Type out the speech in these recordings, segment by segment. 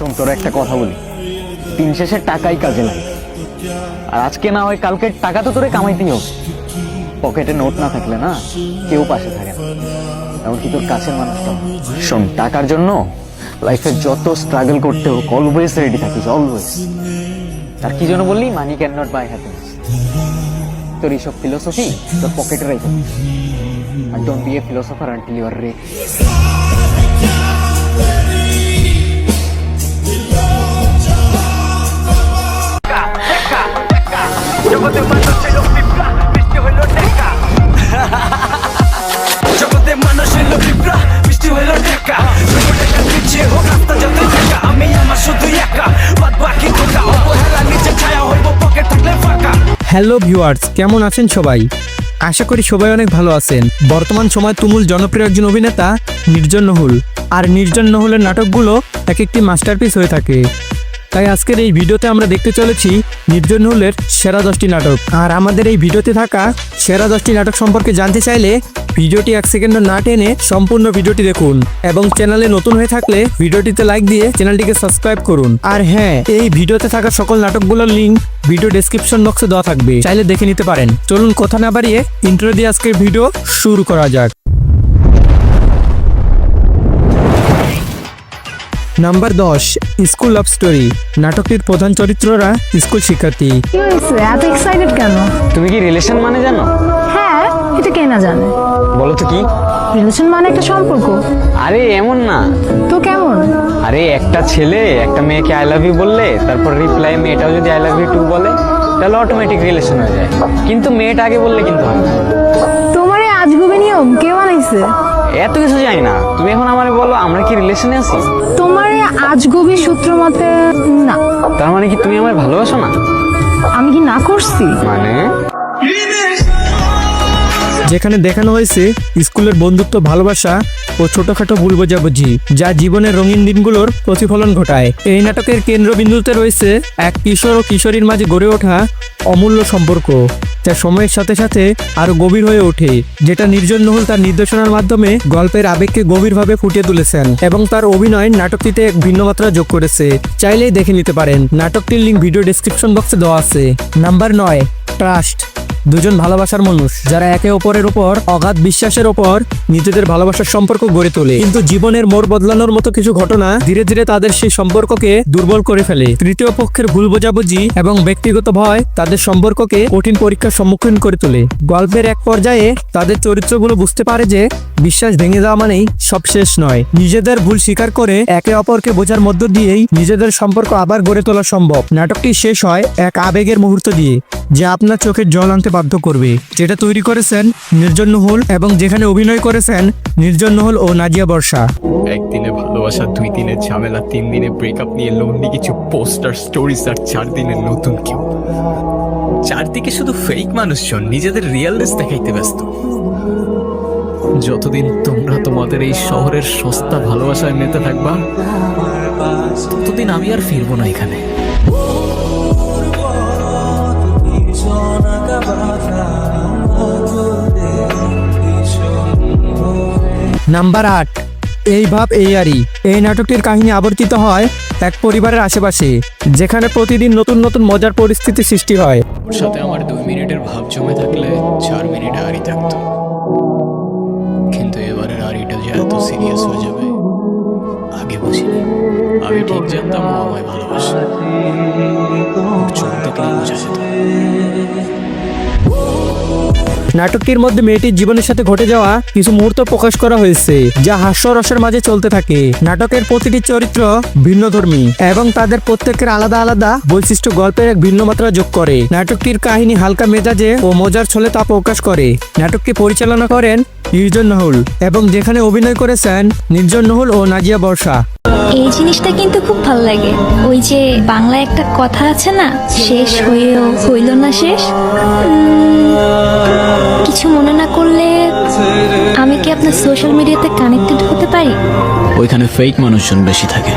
শোন তোর একটা কথা বলি। দিন শেষে টাকাই কাজে লাগে। আর আজকে না হয় কালকে টাকা তো তোরে কামাইতেই হবে। পকেটে নোট না থাকলে না কেউ পাশে থাকে না। এমনকি তোর কাছের মানুষটা শোন, টাকার জন্য লাইফে যত স্ট্রাগল করতে হোক অলওয়েজ রেডি থাকিস অলওয়েজ আর কি জন্য বললি money can not buy happiness তোর এইসব ফিলোসফি তোর পকেটে রেখে আর don't be a philosopher until you are ready জগতে ছায়া হইব পকেট থাকলে ফাঁকা। হ্যালো ভিউয়ার্স কেমন আছেন সবাই? আশা করি সবাই অনেক ভালো আছেন। বর্তমান সময় তুমুল জনপ্রিয় একজন অভিনেতা, নির্জন নহুল। আর নির্জন নহুলের নাটকগুলো এক একটি মাস্টারপিস হয়ে থাকে। তাই আজকের এই ভিডিওতে আমরা দেখতে চলেছি নির্জন নহুলের সেরা দশটি নাটক। আর আমাদের এই ভিডিওতে থাকা সেরা দশটি নাটক সম্পর্কে জানতে চাইলে ভিডিওটি এক সেকেন্ড না টেনে সম্পূর্ণ ভিডিওটি দেখুন এবং চ্যানেলে নতুন হয়ে থাকলে ভিডিওটিতে লাইক দিয়ে চ্যানেলটিকে সাবস্ক্রাইব করুন। আর হ্যাঁ এই ভিডিওতে থাকা সকল নাটকগুলোর লিংক ভিডিও ডেসক্রিপশন বক্সে দেওয়া থাকবে। চাইলে দেখে নিতে পারেন। চলুন কথা না বাড়িয়ে ইন্ট্রো দিয়ে আজকের ভিডিও শুরু করা যাক। নাম্বার দশ স্কুল লাভ স্টোরি নাটকটির প্রধান চরিত্ররা স্কুল শিক্ষার্থী। কি হয়েছে? এত এক্সাইটেড কেন? তুমি কি রিলেশন মানে জানো? হ্যাঁ এটা কে না জানে? বলো তো কি? রিলেশন মানে একটা সম্পর্ক। আরে এমন না। তো কেমন? আরে একটা ছেলে একটা মেয়েকে আই লাভ ইউ বললে তারপর রিপ্লাই মেয়েটাও যদি আই লাভ ইউ টু বলে তাহলে অটোমেটিক রিলেশন হয়ে যায়। কিন্তু মেয়েটা আগে বললে কিন্তু হয় না। তোমার এই আজগুবি নিয়ম কে বানাইছে? এত কিছু জানি না। তুমি এখন আমারে বলো আমরা কি রিলেশনে আছি? তোমার আজ গভীর সূত্র মতে না। তার মানে কি তুমি আমার ভালোবাসো না? আমি কি না করছি? মানে? যেখানে দেখানো হয়েছে স্কুলের বন্ধুত্ব, ভালোবাসা ও ছোটখাটো ভুল বোঝাবুঝি, যা জীবনের রঙিন দিনগুলোর প্রতিফলন ঘটায়। এই নাটকের কেন্দ্রবিন্দুতে রয়েছে এক কিশোর ও কিশোরীর মাঝে গড়ে ওঠা অমূল্য সম্পর্ক, যা সময়ের সাথে সাথে আরও গভীর হয়ে ওঠে, যেটা নির্জন নহল তার নির্দেশনার মাধ্যমে গল্পের আবেগকে গভীরভাবে ফুটিয়ে তুলেছেন এবং তার অভিনয় নাটকটিতে এক ভিন্ন মাত্রা যোগ করেছে। চাইলেই দেখে নিতে পারেন, নাটকটির লিঙ্ক ভিডিও ডেসক্রিপশন বক্সে দেওয়া আছে। নাম্বার নয় ট্রাস্ট দুজন ভালোবাসার মানুষ, যারা একে অপরের উপর অগাধ বিশ্বাসের ওপর নিজেদের ভালোবাসার সম্পর্ক গড়ে তোলে। কিন্তু জীবনের মোড় বদলানোর মতো কিছু ঘটনা ধীরে ধীরে তাদের সেই সম্পর্ককে দুর্বল করে ফেলে। তৃতীয় পক্ষের ভুল বোঝাবুঝি এবং ব্যক্তিগত ভয় তাদের সম্পর্ককে কঠিন পরীক্ষার সম্মুখীন করে তোলে। গল্পের এক পর্যায়ে তাদের চরিত্রগুলো বুঝতে পারে যে বিশ্বাস ভেঙে যাওয়া মানেই সব শেষ নয়। নিজেদের ভুল স্বীকার করে একে অপরকে বোঝার মধ্য দিয়েই নিজেদের সম্পর্ক আবার গড়ে তোলা সম্ভব। নাটকটি শেষ হয় এক আবেগের মুহূর্ত দিয়ে, যা আপনার চোখের জল আনতে বাধ্য করবে। যেটা তৈরি করেছেন নির্জন নহল এবং যেখানে অভিনয় করেছেন নির্জন নহল ও নাজিয়া বর্ষা। একদিনে ভালোবাসা, দুই দিনের ঝামেলা, তিন দিনে ব্রেকআপ নিয়ে লোনলি কিছু পোস্টার স্টোরিজ আর চার দিনে নতুন কেউ। চারদিকে শুধু ফেক মানুষজন, নিজেদের রিয়েলনেস দেখাইতে ব্যস্ত। যতদিন তোমরা তোমাদের এই শহরের সস্তা ভালোবাসায় মেতে থাকবা, ততদিন আমি আর ফিরবো না এখানে। নাম্বার আট, এই ভাব এই আরই। এই নাটকটির কাহিনী আবর্তিত হয় এক পরিবারের আশেপাশে, যেখানে প্রতিদিন নতুন নতুন মজার পরিস্থিতি সৃষ্টি হয়। ওর সাথে আমার দুই মিনিটের ভাব জমে থাকলে চার মিনিট আড়ি থাকতো। কিন্তু এবারের আড়িটা যে এত সিরিয়াস হয়ে যাবে, আগে বুঝিনি। আমি ঠিক জানতাম ও আমায় ভালোবাসে। ওর চোখ দেখলে বোঝা যেত। নাটকটির মধ্যে মেয়েটির জীবনের সাথে ঘটে যাওয়া কিছু মুহূর্ত প্রকাশ করা হয়েছে, যা হাস্যরসের মাঝে চলতে থাকে। নাটকের প্রতিটি চরিত্র ভিন্নধর্মী এবং তাদের প্রত্যেকের আলাদা আলাদা বৈশিষ্ট্য গল্পের এক ভিন্ন মাত্রা যোগ করে। নাটকটির কাহিনী হালকা মেজাজে ও মজার ছলে তা প্রকাশ করে। নাটকটি পরিচালনা করেন নির্জন নহল এবং যেখানে অভিনয় করেছেন নির্জন নহল ও নাজিয়া বর্ষা। এই জিনিসটা কিন্তু খুব ভালো লাগে। ওই যে বাংলায় একটা কথা আছে না শেষ হয়েও হইল না শেষ? উম, কিছু মনে না করলে আমি কি আপনার সোশ্যাল মিডিয়াতে কানেক্টেড হতে পারি? ওইখানে ফেক মানুষজন বেশি থাকে।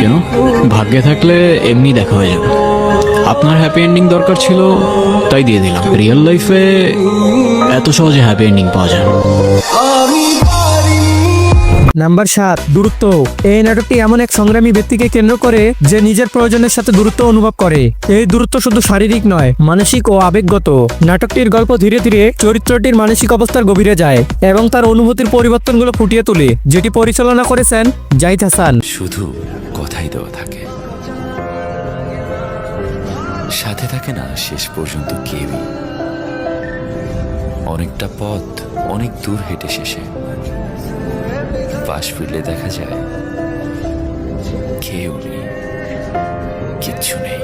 কেন? ভাগ্যে থাকলে এমনি দেখা হয়ে যাবে। আপনার হ্যাপি এন্ডিং দরকার ছিল তাই দিয়ে দিলাম। রিয়েল লাইফে এত সহজে হ্যাপি এন্ডিং পাওয়া যায় নাম্বার সাত দূরত্ব। এই নাটকটি এমন এক সংগ্রামী ব্যক্তিকে কেন্দ্র করে যে নিজের প্রয়োজনের সাথে দূরত্ব অনুভব করে। এই দূরত্ব শুধু শারীরিক নয় মানসিক ও আবেগগত। নাটকটির গল্প ধীরে ধীরে চরিত্রটির মানসিক অবস্থার গভীরে যায় এবং তার অনুভূতির পরিবর্তনগুলো ফুটিয়ে তোলে যেটি পরিচালনা করেছেন জাহিদ হাসান। শুধু কথাই দেওয়া থাকে। সাথে থাকে না শেষ পর্যন্ত কেউই। অনেকটা পথ অনেক দূর হেঁটে শেষে। পাশ ফিরলে দেখা যায়, কেউ নেই, কিচ্ছু নেই।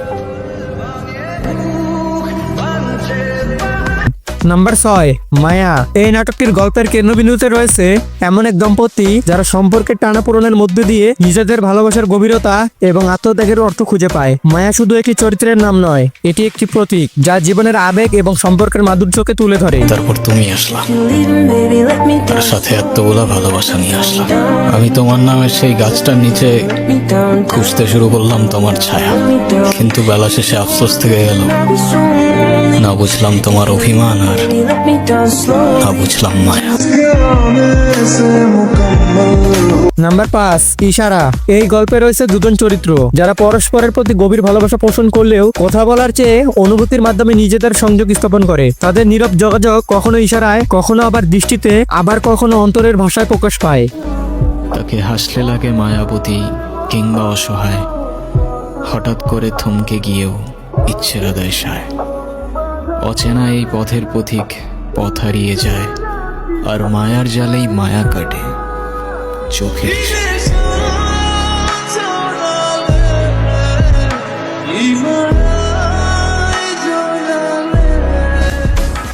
নাম্বার ছয়। মায়া, এই নাটকটির গল্পের কেন্দ্রবিন্দুতে রয়েছে এমন এক দম্পতি যারা সম্পর্কের টানাপোড়েনের মধ্যে দিয়ে নিজেদের ভালোবাসার গভীরতা এবং আত্মত্যাগের অর্থ খুঁজে পায়। মায়া শুধু একটি চরিত্রের নাম নয়, এটি একটি প্রতীক যা জীবনের আবেগ এবং সম্পর্কের মাধুর্যকে তুলে ধরে। তারপর তুমি আসলা তার সাথে এতগুলা ভালোবাসা নিয়ে আসলাম। আমি তোমার নামে সেই গাছটার নিচে খুঁজতে শুরু করলাম তোমার ছায়া। কিন্তু বেলা শেষে আফসোস থেকে গেল, না বুঝলাম তোমার অভিমান আর বুঝলাম মায়া নাম্বার পাঁচ ইশারা। এই গল্পে রয়েছে দুজন চরিত্র যারা পরস্পরের প্রতি গভীর ভালোবাসা পোষণ করলেও কথা বলার চেয়ে অনুভূতির মাধ্যমে নিজেদের সংযোগ স্থাপন করে। তাদের নীরব যোগাযোগ কখনো ইশারায় কখনো আবার দৃষ্টিতে আবার কখনো অন্তরের ভাষায় প্রকাশ পায়। তাকে হাসলে লাগে মায়াবতী কিংবা অসহায়। হঠাৎ করে থমকে গিয়েও ইচ্ছের সায়। অচেনা এই পথের পথিক পথ হারিয়ে যায় আর মায়ার জালেই মায়া কাটে চোখের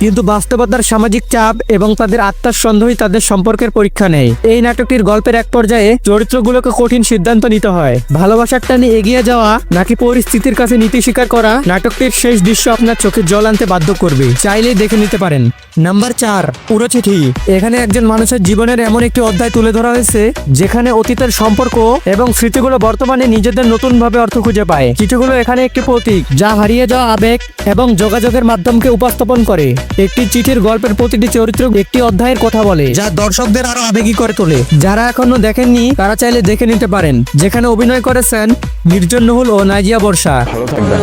কিন্তু বাস্তবতার সামাজিক চাপ এবং তাদের আত্মার সন্দেহই তাদের সম্পর্কের পরীক্ষা নেয়। এই নাটকটির গল্পের এক পর্যায়ে চরিত্রগুলোকে কঠিন সিদ্ধান্ত নিতে হয়। ভালোবাসার টানে এগিয়ে যাওয়া নাকি পরিস্থিতির কাছে নীতি স্বীকার করা নাটকটির শেষ দৃশ্য আপনার চোখে জল আনতে বাধ্য করবে। চাইলেই দেখে নিতে পারেন। নাম্বার চার চিঠি এখানে একজন মানুষের জীবনের এমন একটি অধ্যায় তুলে ধরা হয়েছে, যেখানে অতীতের সম্পর্ক এবং স্মৃতিগুলো বর্তমানে নিজেদের নতুনভাবে অর্থ খুঁজে পায়। চিঠিগুলো এখানে একটি প্রতীক, যা হারিয়ে যাওয়া আবেগ এবং যোগাযোগের মাধ্যমকে উপস্থাপন করে। একটি চিঠির গল্পের প্রতিটি চরিত্র একটি অধ্যায়ের কথা বলে। যা দর্শকদের আরও আবেগী করে তোলে। যারা এখনও দেখেননি তারা চাইলে দেখে নিতে পারেন। যেখানে অভিনয় করেছেন নির্জন নহুল ও নাজিয়া বর্ষা। ভালো থাকবেন।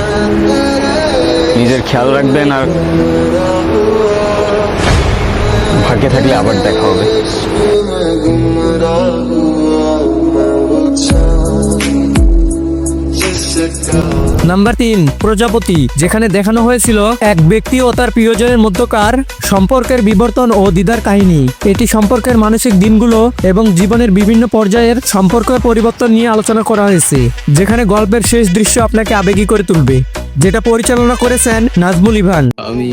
নিজের খেয়াল রাখবেন আর ভাগ্যে থাকলে আবার দেখা হবে। নাম্বার তিন, প্রজাপতি, যেখানে দেখানো হয়েছিল এক ব্যক্তি ও তার প্রিয়জনের মধ্যকার সম্পর্কের বিবর্তন ও কাহিনী। এটি সম্পর্কের মানসিক দিনগুলো এবং জীবনের বিভিন্ন পর্যায়ের সম্পর্কের পরিবর্তন নিয়ে আলোচনা করা হয়েছে, যেখানে গল্পের শেষ দৃশ্য আপনাকে আবেগী করে তুলবে, যেটা পরিচালনা করেছেন নাজমুল ইভান। আমি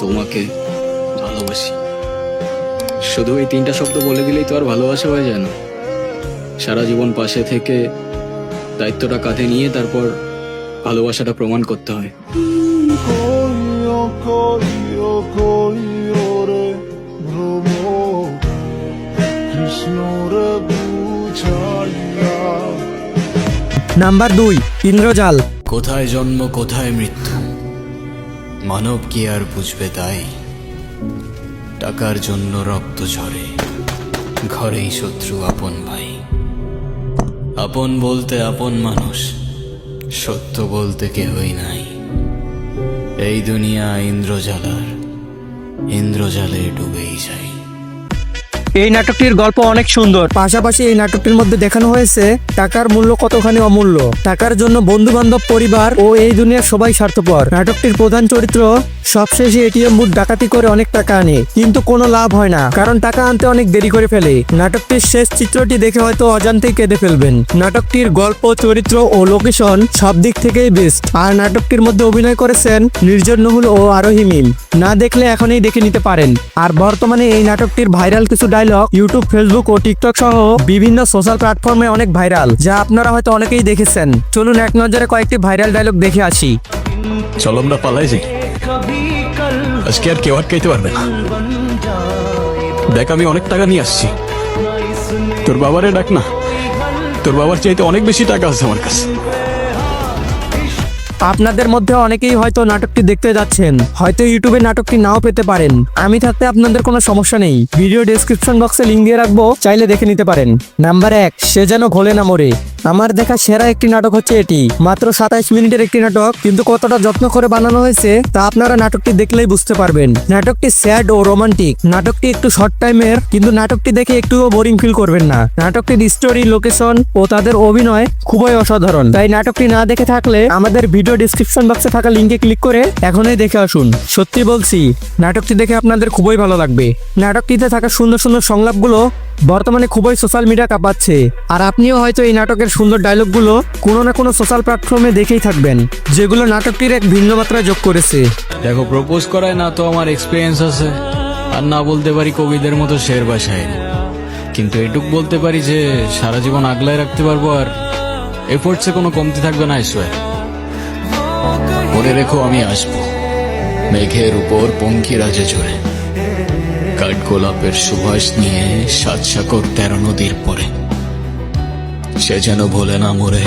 তোমাকে ভালোবাসি। শুধু এই তিনটা শব্দ বলে দিলেই তো আর ভালোবাসা হয়ে যায় না। সারা জীবন পাশে থেকে দায়িত্বটা কাঁধে নিয়ে তারপর ভালোবাসাটা প্রমাণ করতে হয়। নাম্বার দুই ইন্দ্রজাল। কোথায় জন্ম কোথায় মৃত্যু? মানব কি আর বুঝবে তাই? টাকার জন্য রক্ত ঝরে ঘরেই শত্রু আপন ভাই। আপন বলতে আপন মানুষ সত্য বলতে কেহই নাই। এই দুনিয়া ইন্দ্রজালার ইন্দ্রজালে ডুবেই যায়। এই নাটকটির গল্প অনেক সুন্দর। পাশাপাশি এই নাটকটির মধ্যে দেখানো হয়েছে, টাকার মূল্য কতখানি অমূল্য। টাকার জন্য বন্ধু বান্ধব পরিবার ও এই দুনিয়ার সবাই স্বার্থপর। নাটকটির প্রধান চরিত্র সবশেষে এটিএম বুথ ডাকাতি করে অনেক টাকা আনে, কিন্তু কোনো লাভ হয় না, কারণ টাকা আনতে অনেক দেরি করে ফেলে। নাটকটির শেষ চিত্রটি দেখে হয়তো অজান্তেই কেঁদে ফেলবেন। নাটকটির গল্প, চরিত্র ও লোকেশন সব দিক থেকেই বেস্ট আর নাটকটির মধ্যে অভিনয় করেছেন নির্জন নহুল ও আরোহী মিম। না দেখলে এখনই দেখে নিতে পারেন। আর বর্তমানে এই নাটকটির ভাইরাল কিছু ডায়লগ ইউটিউব ফেসবুক ও টিকটক সহ বিভিন্ন সোশ্যাল প্ল্যাটফর্মে অনেক ভাইরাল যা আপনারা হয়তো অনেকেই দেখেছেন। চলুন এক নজরে কয়েকটি ভাইরাল ডায়লগ দেখে আসি। চলো আমরা পালাই যাই। আজকে আর কেউ আটকাইতে পারবে না। দেখ, আমি অনেক টাকা নিয়ে আসছি। তোর বাবারে ডাক না। তোর বাবার চাইতে অনেক বেশি টাকা আছে আমার কাছে। আপনাদের মধ্যে অনেকেই হয়তো নাটকটি দেখতে যাচ্ছেন, হয়তো ইউটিউবে নাটকটি নাও পেতে পারেন। আমি থাকতে আপনাদের কোনো সমস্যা নেই। ভিডিও ডেসক্রিপশন বক্সে লিঙ্ক দিয়ে রাখব, চাইলে দেখে নিতে পারেন। নাম্বার এক, সে যেন ঘোলে না মরে। আমার দেখা সেরা একটি নাটক হচ্ছে এটি। মাত্র সাতাইশ মিনিটের একটি নাটক, কিন্তু কতটা যত্ন করে বানানো হয়েছে তা আপনারা নাটকটি দেখলেই বুঝতে পারবেন। নাটকটি স্যাড ও রোমান্টিক, নাটকটি একটু শর্ট টাইমের কিন্তু নাটকটি দেখে একটুও বোরিং ফিল করবেন না। নাটকটির স্টোরি লোকেশন ও তাদের অভিনয় খুবই অসাধারণ। তাই নাটকটি না দেখে থাকলে আমাদের ভিডিও ডিসক্রিপশন বক্সে থাকা লিঙ্কে ক্লিক করে এখনই দেখে আসুন। সত্যি বলছি, নাটকটি দেখে আপনাদের খুবই ভালো লাগবে। নাটকটিতে থাকা সুন্দর সুন্দর সংলাপগুলো বর্তমানে খুবই সোশ্যাল মিডিয়া কাঁপাচ্ছে আর আপনিও হয়তো এই নাটকের সুন্দর ডায়লগগুলো কোনো না কোনো সোশ্যাল প্ল্যাটফর্মে দেখেই থাকবেন, যেগুলো নাটকটির এক ভিন্ন মাত্রা যোগ করেছে। দেখো প্রপোজ করায় না তো আমার এক্সপিরিয়েন্স আছে। আর না বলতে পারি কবিদের মতো শের বা শায়েরি। কিন্তু এটুক বলতে পারি যে, সারা জীবন আগলায় রাখতে পারব আর এফোর্টসে কোনো কমতি থাকবে না ঈশ্বর মনে রেখো, আমি আসব। মেঘের উপর পঙ্কি রাজে চড়ে। কাঠ গোলাপের সুবাস নিয়ে সাত সাকর তেরো নদীর পরে। সে যেন ভোলে না মরে।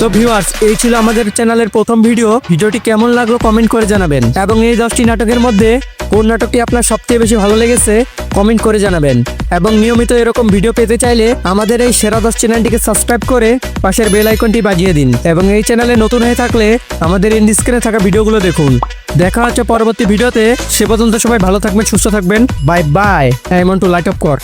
তো ভিউয়ার্স এই ছিল আমাদের চ্যানেলের প্রথম ভিডিও। ভিডিওটি কেমন লাগল কমেন্ট করে জানাবেন। এবং এই দশটি নাটকের মধ্যে কোন নাটকটি আপনার সবচেয়ে বেশি ভালো লেগেছে কমেন্ট করে জানাবেন। এবং নিয়মিত এরকম ভিডিও পেতে চাইলে আমাদের এই সেরা দশ চ্যানেলটিকে সাবস্ক্রাইব করে পাশের বেল আইকনটি বাজিয়ে দিন। এবং এই চ্যানেলে নতুন হয়ে থাকলে আমাদের ইন্ডি স্ক্রিনে থাকা ভিডিওগুলো দেখুন। দেখা হচ্ছে পরবর্তী ভিডিওতে সে পর্যন্ত সবাই ভালো থাকবেন, সুস্থ থাকবেন। বাই বাই এমন টু লাইট অফ কর